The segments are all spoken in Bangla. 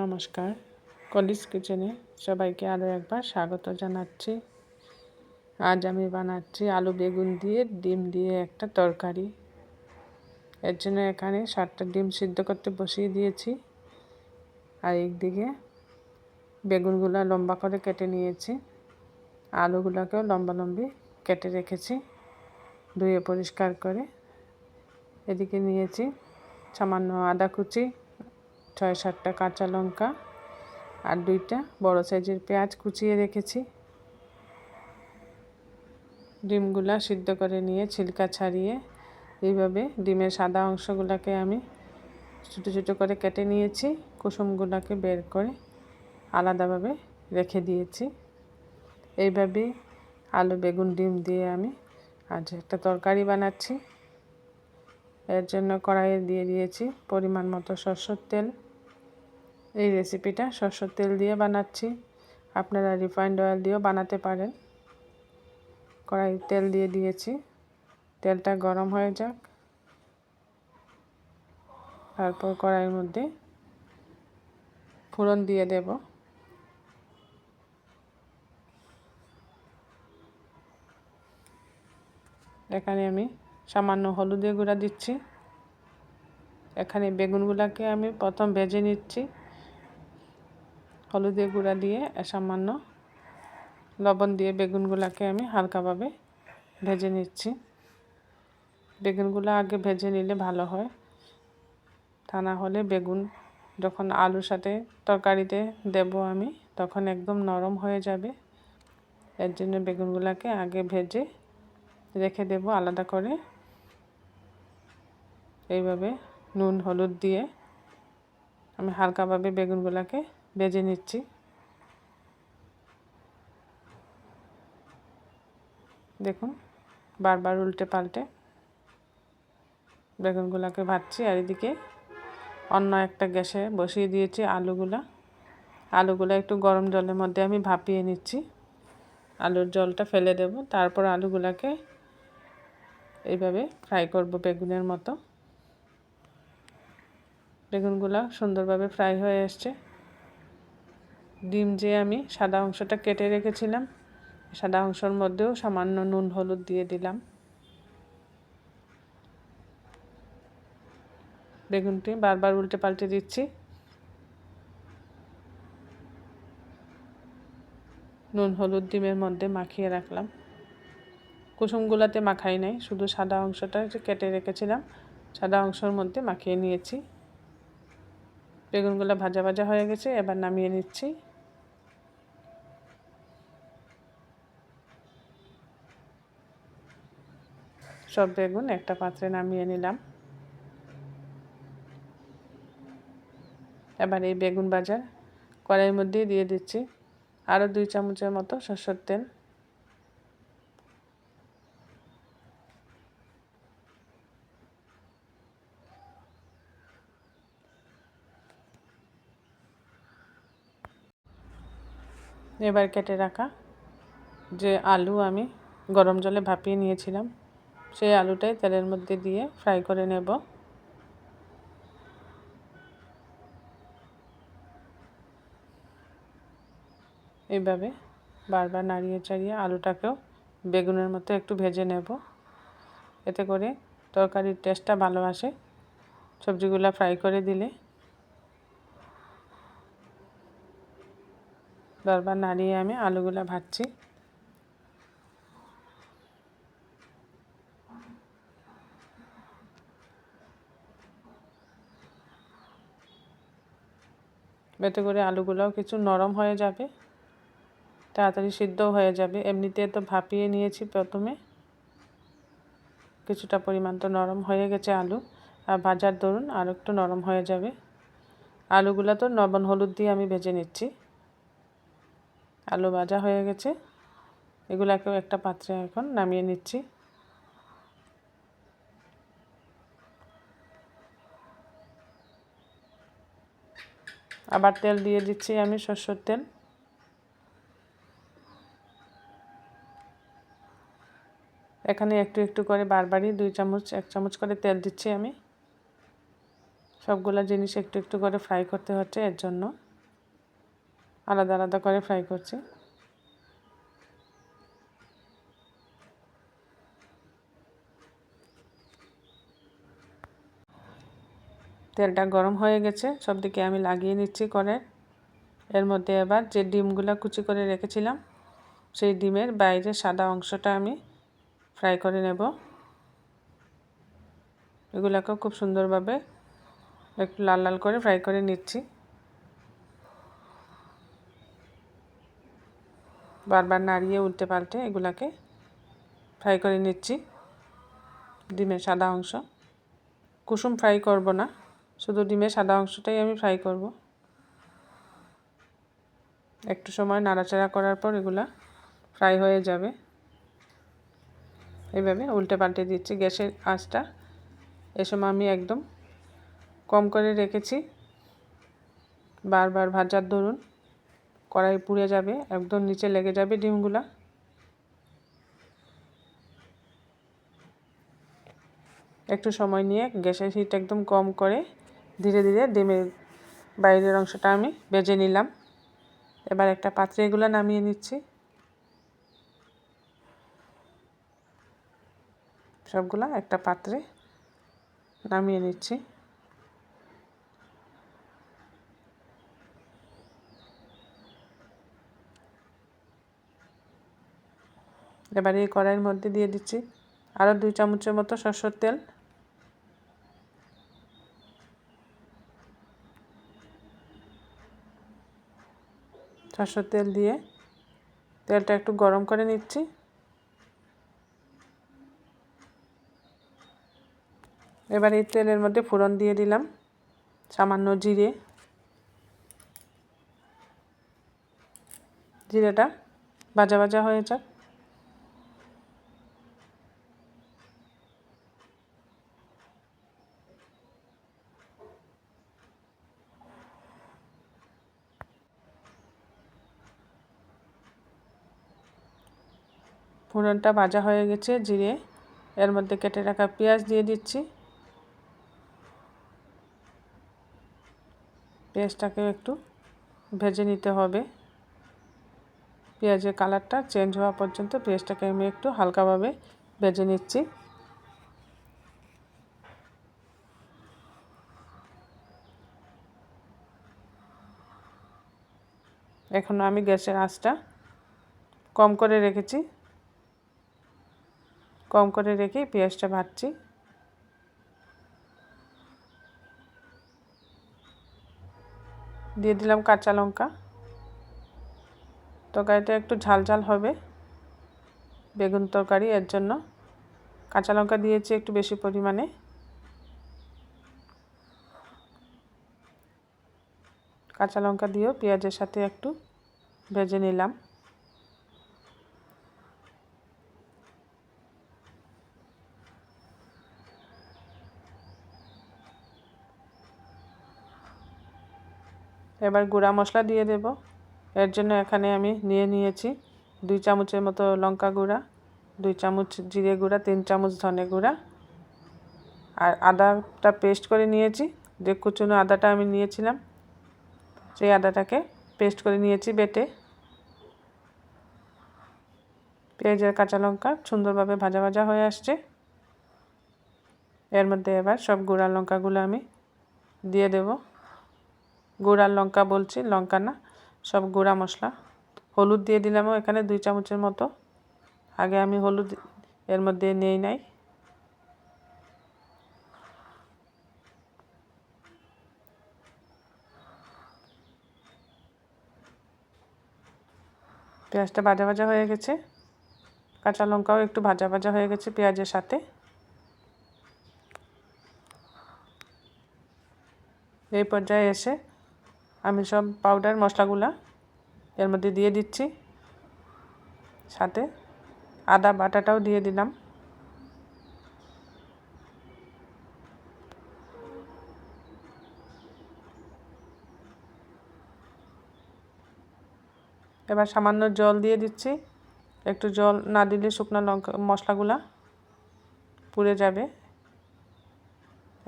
নমস্কার। কলিস কিচেনে সবাইকে আরও একবার স্বাগত জানাচ্ছি। আজ আমি বানাচ্ছি আলু বেগুন দিয়ে ডিম দিয়ে একটা তরকারি। এর জন্য এখানে সাতটা ডিম সিদ্ধ করতে বসিয়ে দিয়েছি। আর একদিকে বেগুনগুলো লম্বা করে কেটে নিয়েছি। আলুগুলোকেও লম্বা লম্বি কেটে রেখেছি, ধুয়ে পরিষ্কার করে। এদিকে নিয়েছি সামান্য আদা কুচি ছয় সাতটা কাঁচা লঙ্কা আর দুইটা বড় সাইজের পেঁয়াজ কুচিয়ে রেখেছি। ডিমগুলা সিদ্ধ করে নিয়ে ছিলকা ছাড়িয়ে এইভাবে ডিমের সাদা অংশগুলোকে আমি ছোটো ছোটো করে কেটে নিয়েছি, কুসুমগুলোকে বের করে আলাদাভাবে রেখে দিয়েছি। এইভাবেই আলু, বেগুন, ডিম দিয়ে আমি আজ একটা তরকারি বানাচ্ছি। এর জন্য কড়াইয়ে দিয়ে দিয়েছি পরিমাণ মতো সরষের তেল। এই রেসিপিটা সরষের তেল দিয়ে বানাচ্ছি। আপনারা রিফাইন্ড অয়েল দিয়েও বানাতে পারেন। কড়াই তেল দিয়ে দিয়েছি। তেলটা গরম হয়ে যাক। তারপর কড়াইয়ের মধ্যে ফোড়ন দিয়ে দেব। এখানে আমি সামান্য হলুদের গুঁড়া দিচ্ছি। এখানে বেগুনগুলোকে আমি প্রথম ভেজে নিচ্ছি। হলুদের গুঁড়া দিয়ে সামান্য লবণ দিয়ে বেগুনগুলোকে আমি হালকাভাবে ভেজে নিচ্ছি। বেগুনগুলো আগে ভেজে নিলে ভালো হয়। তা না হলে বেগুন যখন আলুর সাথে তরকারিতে দেব আমি, তখন একদম নরম হয়ে যাবে। এর জন্য বেগুনগুলোকে আগে ভেজে রেখে দেব আলাদা করে। এইভাবে নুন, হলুদ দিয়ে আমি হালকাভাবে বেগুনগুলোকে ভেজে নিচ্ছি। দেখুন, বারবার উল্টে পাল্টে বেগুনগুলোকে ভাজছি। আর এদিকে অন্য একটা গ্যাসে বসিয়ে দিয়েছি আলুগুলা। আলুগুলো একটু গরম জলের মধ্যে আমি ভাপিয়ে নিচ্ছি। আলুর জলটা ফেলে দেব। তারপর আলুগুলাকে এইভাবে ফ্রাই করব বেগুনের মতো। বেগুনগুলো সুন্দরভাবে ফ্রাই হয়ে এসছে। ডিম যে আমি সাদা অংশটা কেটে রেখেছিলাম, সাদা অংশের মধ্যেও সামান্য নুন, হলুদ দিয়ে দিলাম। বেগুনটি বারবার উল্টে পাল্টে দিচ্ছি। নুন, হলুদ, ডিমের মধ্যে মাখিয়ে রাখলাম। কুসুমগুলাতে মাখাই নাই, শুধু সাদা অংশটা কেটে রেখেছিলাম, সাদা অংশের মধ্যে মাখিয়ে নিয়েছি। বেগুনগুলো ভাজা ভাজা হয়ে গেছে, এবার নামিয়ে নিচ্ছি। সব বেগুন একটা পাত্রে নামিয়ে নিলাম। এবার এই বেগুন ভাজা কড়াইয়ের মধ্যে দিয়ে দিচ্ছি। আরও দুই চামচের মতো সরষের তেল। এবার কেটে রাখা। যে আলু আমি গরম জলে ভাপিয়ে নিয়েছিলাম, সেই আলুটাই তেলের মধ্যে দিয়ে ফ্রাই করে নেব। এইভাবে বারবার নাড়িয়ে চাড়িয়ে আলুটাকেও বেগুনের মতো একটু ভেজে নেব। এতে করে তরকারির টেস্টটা ভালো আসে। সবজিগুলো ফ্রাই করে দিলে বারবার নাড়িয়ে আমি আলুগুলো ভাজছি। এতে করে আলুগুলোও কিছু নরম হয়ে যাবে, তাড়াতাড়ি সিদ্ধও হয়ে যাবে। এমনিতে তো ভাপিয়ে নিয়েছি প্রথমে। কিছুটা পরিমাণ তো নরম হয়ে গেছে আলু। আর ভাজার দরুন আর একটু নরম হয়ে যাবে। আলুগুলো তো লবণ হলুদ দিয়ে আমি ভেজে নিচ্ছি। আলু ভাজা হয়ে গেছে। এগুলাকেও একটা পাত্রে এখন নামিয়ে নিচ্ছি। আবার তেল দিয়ে দিচ্ছি আমি সর্ষের তেল। এখানে একটু একটু করে বারবারই দুই চামচ, এক চামচ করে তেল দিচ্ছি আমি। সবগুলা জিনিস একটু একটু করে ফ্রাই করতে হচ্ছে এর জন্য। আলাদা আলাদা করে ফ্রাই করছি। তেলটা গরম হয়ে গেছে সব দিকে আমি লাগিয়ে নিচ্ছি করে এর মধ্যে এবার যে ডিমগুলো কুচি করে রেখেছিলাম, সেই ডিমের বাইরে সাদা অংশটা আমি ফ্রাই করে নেব। এগুলোকেও খুব সুন্দরভাবে একটু লাল লাল করে ফ্রাই করে নিচ্ছি। বারবার নাড়িয়ে উল্টে পাল্টে এগুলাকে ফ্রাই করে নিচ্ছি। ডিমের সাদা অংশ। কুসুম ফ্রাই করব না, শুধু ডিমের সাদা অংশটাই আমি ফ্রাই করব। একটু সময় নাড়াচাড়া করার পর এগুলা ফ্রাই হয়ে যাবে। এইভাবে উল্টে পাল্টে দিচ্ছি। গ্যাসের আঁচটা এ সময় আমি একদম কম করে রেখেছি। বারবার ভাজার ধরুন কড়াই পুড়ে যাবে, একদম নিচে লেগে যাবে ডিমগুলা। একটু সময় নিয়ে গ্যাসের হিট একদম কম করে ধীরে ধীরে ডিমের বাইরের অংশটা আমি বেজে নিলাম। এবার একটা পাত্রে এগুলো নামিয়ে নিচ্ছি। সবগুলা একটা পাত্রে নামিয়ে নিচ্ছি। এবার এই কড়াইয়ের মধ্যে দিয়ে দিচ্ছি আরও দুই চামচের মতো সরষের তেল। সরষের তেল দিয়ে তেলটা একটু গরম করে নিচ্ছি। এবার এই তেলের মধ্যে ফোড়ন দিয়ে দিলাম, সামান্য জিরে। জিরেটা ভাজা ভাজা হয়ে যাক। ফোড়নটা ভাজা হয়ে গেছে, জিরে। এর মধ্যে কেটে রাখা পেঁয়াজ দিয়ে দিচ্ছি। পেঁয়াজটাকে একটু ভেজে নিতে হবে। পেঁয়াজের কালারটা চেঞ্জ হওয়া পর্যন্ত পেঁয়াজটাকে আমি একটু হালকাভাবে ভেজে নিচ্ছি। এখন আমি গ্যাসের আঁচটা কম করে রেখেছি। কম করে রেখে পেঁয়াজটা ভাজছি। দিয়ে দিলাম কাঁচা লঙ্কা। তরকারিটা একটু ঝাল ঝাল হবে বেগুন তরকারি, এর জন্য। কাঁচা লঙ্কা দিয়েছি একটু বেশি পরিমাণে। কাঁচা লঙ্কা দিয়েও পেঁয়াজের সাথে একটু ভেজে নিলাম। এবার গুঁড়া মশলা দিয়ে দেব। এর জন্য এখানে আমি নিয়ে নিয়েছি দুই চামচের মতো লঙ্কা গুঁড়া, দুই চামচ জিরে গুঁড়া, তিন চামচ ধনে গুঁড়া। আর আদাটা পেস্ট করে নিয়েছি, যে কুচুনো আদাটা আমি নিয়েছিলাম, সেই আদাটাকে পেস্ট করে নিয়েছি বেটে। পেঁয়াজের কাঁচা লঙ্কা সুন্দরভাবে ভাজা ভাজা হয়ে আসছে। এর মধ্যে এবার সব গুঁড়া লঙ্কাগুলো আমি দিয়ে দেবো। গুঁড়া লঙ্কা বলছি, লঙ্কা না, সব গুঁড়া মশলা। হলুদ দিয়ে দিলাম এখানে দুই চামচের মতো। আগে আমি হলুদ এর মধ্যে নেই নাই। পেঁয়াজটা ভাজা ভাজা হয়ে গেছে। কাঁচা লঙ্কাও একটু ভাজা ভাজা হয়ে গেছে পেঁয়াজের সাথে। এই পর্যায়ে এসে আমি সব পাউডার মশলাগুলো এর মধ্যে দিয়ে দিচ্ছি। সাথে আদা বাটাটাও দিয়ে দিলাম। এবার সামান্য জল দিয়ে দিচ্ছি। একটু জল না দিলে শুকনো লঙ্কা, মশলাগুলা পুড়ে যাবে।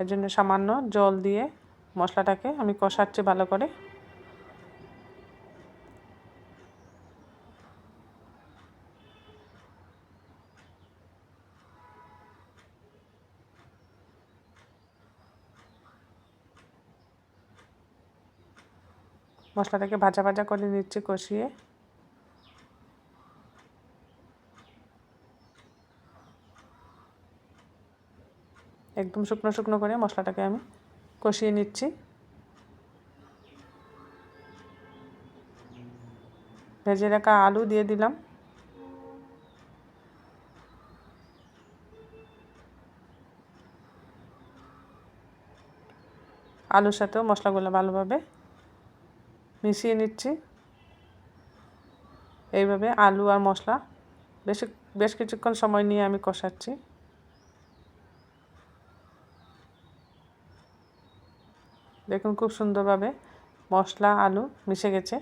এর জন্য সামান্য জল দিয়ে মশলাটাকে আমি কষাচ্ছি ভালো করে। মশলাটাকে ভাজা ভাজা করে নিচ্ছি কষিয়ে। একদম শুকনো শুকনো করে মশলাটাকে আমি কষিয়ে নিচ্ছি। ভেজে রাখা আলু দিয়ে দিলাম। আলুর সাথেও মশলাগুলো ভালোভাবে মিশিয়ে নিচ্ছি। এইভাবে আলু আর মশলা বেশ বেশ কিছুক্ষণ সময় নিয়ে আমি কষাচ্ছি। দেখুন খুব সুন্দরভাবে মশলা, আলু মিশে গেছে।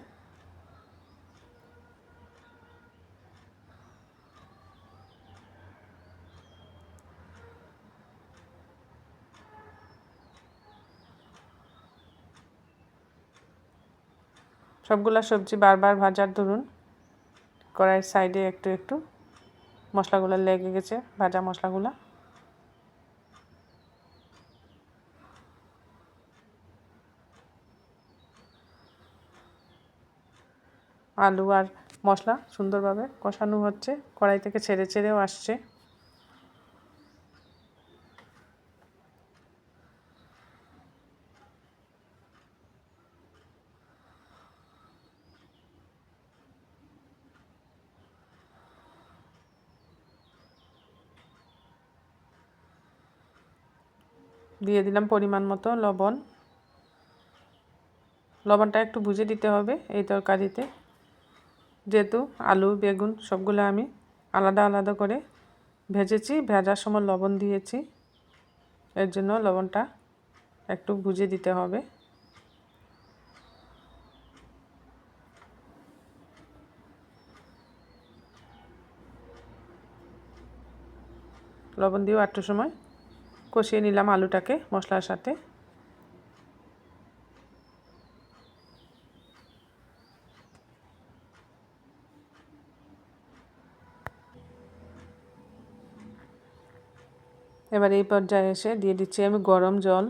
সবগুলা সবজি বারবার ভাজার ধরুন, কড়াইয়ের সাইডে একটু একটু মশলাগুলো লেগে গেছে, ভাজা মশলাগুলো। আলু আর মশলা সুন্দরভাবে কষানো হচ্ছে। কড়াই থেকে ছেড়ে ছেড়েও আসছে। দিয়ে দিলাম পরিমাণ মতো লবণ। লবণটা একটু বুঝে দিতে হবে এই তরকারিতে। যেহেতু আলু, বেগুন সবগুলো আমি আলাদা আলাদা করে ভেজেছি। ভেজার সময় লবণ দিয়েছি। এর জন্য লবণটা একটু বুঝে দিতে হবে। লবণ দিয়েও একটু সময় কষিয়ে নিলাম আলুটাকে মশলার সাথে। এবার এই পর্যায়ে এসে দিয়ে দিচ্ছি আমি গরম জল।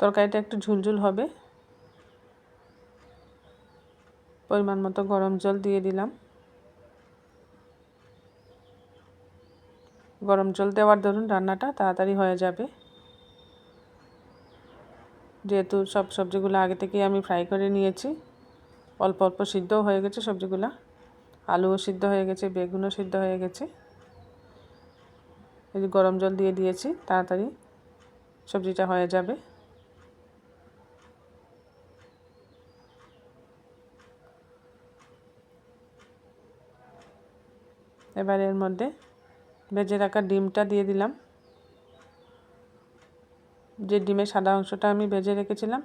তরকারিটা একটু ঝুলঝুল হবে। পরিমাণ মতো গরম জল দিয়ে দিলাম। গরম জল দেওয়ার ধরুন রান্নাটা তাড়াতাড়ি হয়ে যাবে। যেহেতু সব সবজিগুলো আগে থেকেই আমি ফ্রাই করে নিয়েছি, অল্প অল্প সিদ্ধও হয়ে গেছে সবজিগুলো। আলুও সিদ্ধ হয়ে গেছে, বেগুনও সিদ্ধ হয়ে গেছে। এই যে গরম জল দিয়ে দিয়েছি, তাড়াতাড়ি সবজিটা হয়ে যাবে। এবার এর মধ্যে ভেজে রাখা ডিমটা দিয়ে দিলাম। যে ডিমের সাদা অংশটা আমি ভেজে রেখেছিলাম,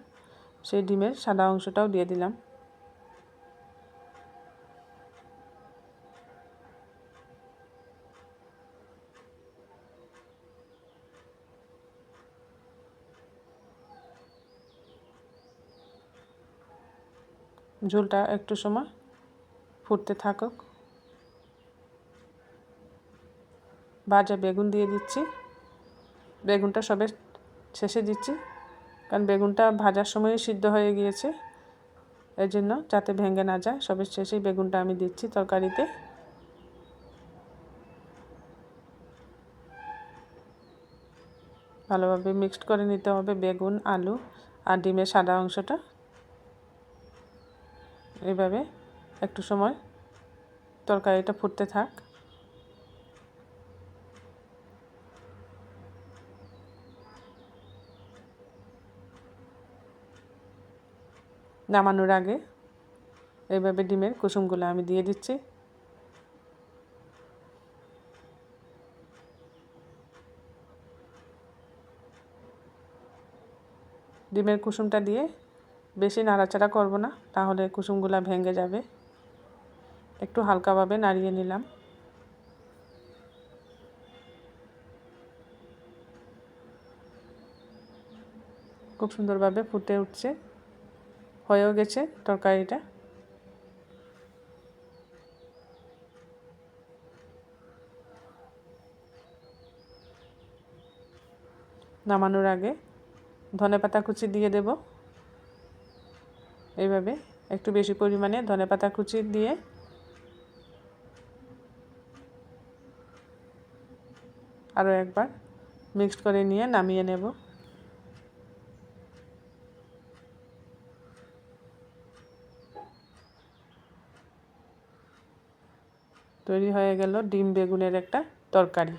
সেই ডিমের সাদা অংশটাও দিয়ে দিলাম। ঝোলটা একটু সময় ফুটতে থাকুক। ভাজা বেগুন দিয়ে দিচ্ছি। বেগুনটা সবে শেষে দিচ্ছি, কারণ বেগুনটা ভাজার সময় সিদ্ধ হয়ে গিয়েছে। এর জন্য যাতে ভেঙে না যায়, সবে শেষেই বেগুনটা আমি দিচ্ছি তরকারিতে। ভালোভাবে মিক্সড করে নিতে হবে বেগুন, আলু আর ডিমের সাদা অংশটা। এইভাবে একটু সময় তরকারিটা ফুটতে থাক। নামানোর আগে এইভাবে ডিমের কুসুমগুলো আমি দিয়ে দিচ্ছি। ডিমের কুসুমটা দিয়ে বেশি নাড়াচাড়া করব না, তাহলে কুসুমগুলো ভেঙে যাবে। একটু হালকাভাবে নাড়িয়ে নিলাম। খুব সুন্দরভাবে ফুটে উঠছে। হয়েও গেছে তরকারিটা। নামানোর আগে ধনে পাতা কুচি দিয়ে দেব। এইভাবে একটু বেশি পরিমাণে ধনেপাতা কুচি দিয়ে আরও একবার মিক্সড করে নিয়ে নামিয়ে নেব। তৈরি হয়ে গেল ডিম বেগুনের একটা তরকারি।